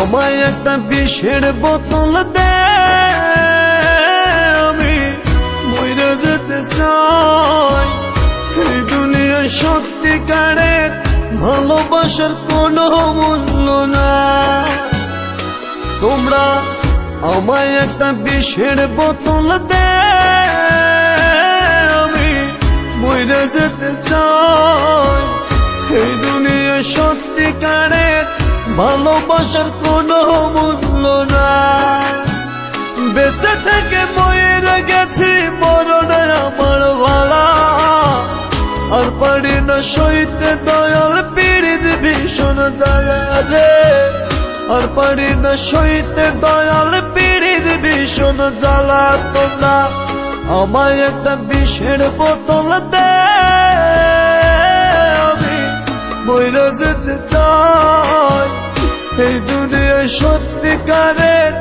আমায় একটা বিষের বোতল দে। আমি মরে যেতে চাই। এই দুনিয়ায় সত্যিকারের ভালোবাসার কোনো মূল্য না তোমরা আমায় একটা বিষের বোতল দে। আমি মরে যেতে চাই। এই দুনিয়ায় সত্যিকারের ভালোবাসার কোনো মূল্য না বেঁচে থেকে মরে গেছি, মরণে আমার ভালা আর পারি না সইতে, দয়াল পীড়িত ভীষণ জ্বালা রে আর পারি না সইতে, দয়াল পীড়িত ভীষণ জ্বালা তোমরা আমায় একটা বিষের বোতল দে। আমি মরে যেতে চাই। এই দুনিয়ায় সত্যিকারের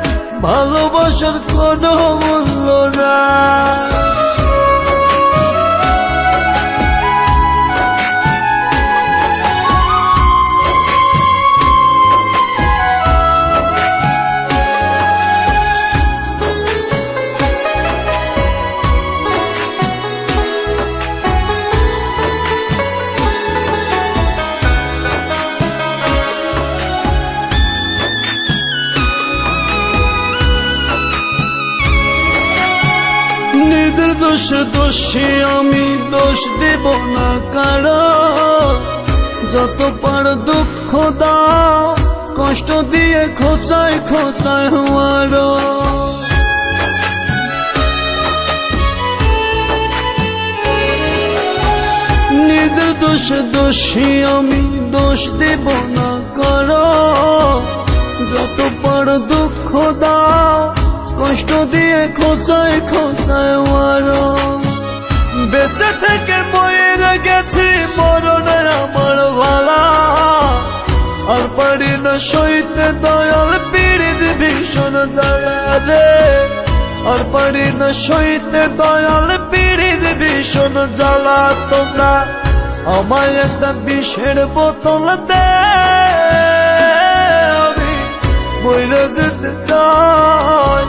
ভালোবাসার কোনো মূল্য না নিজের দোষে আমি দোষ দেব না কারও। যত পার দুঃখ দাও, কষ্ট দিয়ে খোঁচায় খোঁচায় হওয়ারও নিজের দোষে, দোষী আমি দোষ দেব না করো। যত পার দুঃখ দাও, কষ্ট দিয়ে খোঁচায় খোঁচায় বেঁচে থেকে মরে গেছি মরণে আমার ভালা আর পারি না সইতে দয়াল পীড়িত ভীষণ জ্বালা রে। আর পারি না সইতে দয়াল পীড়িত ভীষণ জ্বালা তোমরা। আমায় একটা বিষের বোতল দে। আমি মরে যেতে চাই।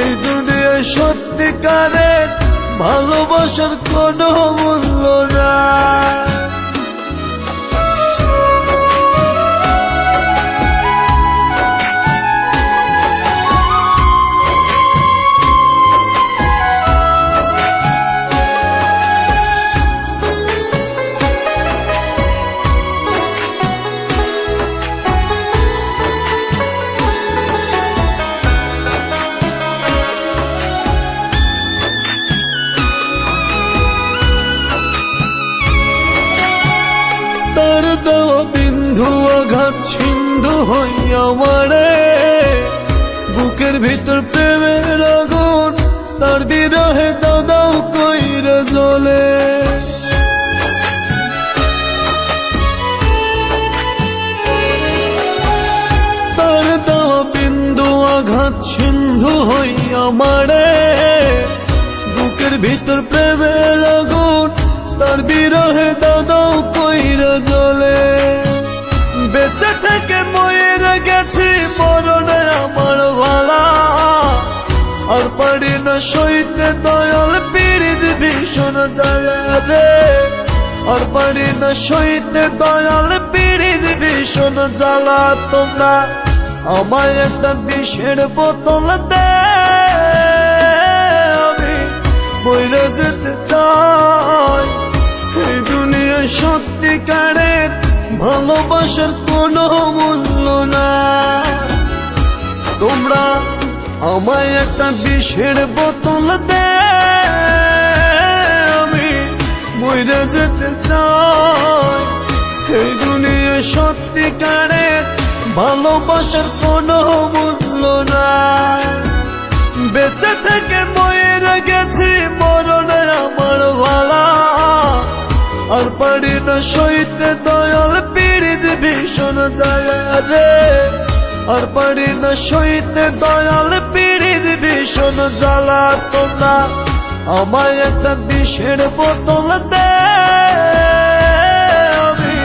এই দুনিয়ায় সত্যিকারের ভালোবাসার কোনো মূল্য না আঘাত সিন্ধু হই আমারে বুকের ভিতর প্রেমের আগুন, তার বিরহে দাও দাও কইরে তার বিন্দু আঘাত সিন্ধু হই আমারে বুকের ভিতর প্রেমের আগুন, তার বিরহে দাও সইতে দয়াল পীড়িত ভীষণ জ্বালা রে। আর পারি না সইতে দয়াল পীড়িত ভীষণ জ্বালা তোমরা। আমায় একটা বিষের বোতল দে। আমি মরে যেতে চাই। এই দুনিয়ায় সত্যিকারের ভালোবাসার কোনো মূল্য না তোমরা আমায় একটা বিষের বোতল দে। আমি মরে যেতে চাই। এই দুনিয়ায় সত্যিকারের ভালোবাসার কোনো মূল্য না বেঁচে থেকে মরে গেছি মরণে আমার ভালা আর পারি না সইতে, দয়াল পীড়িত ভীষণ জ্বালা রে। আর পারি না সইতে দয়াল পীড়িত ভীষণ জ্বালা তোমরা আমায় একটা বিষের বোতল দে। আমি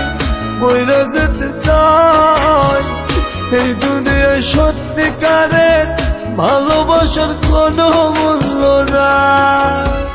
মরে যেতে চাই। এই দুনিয়া সত্যিকারের ভালোবাসার কোনো মূল্য নাই।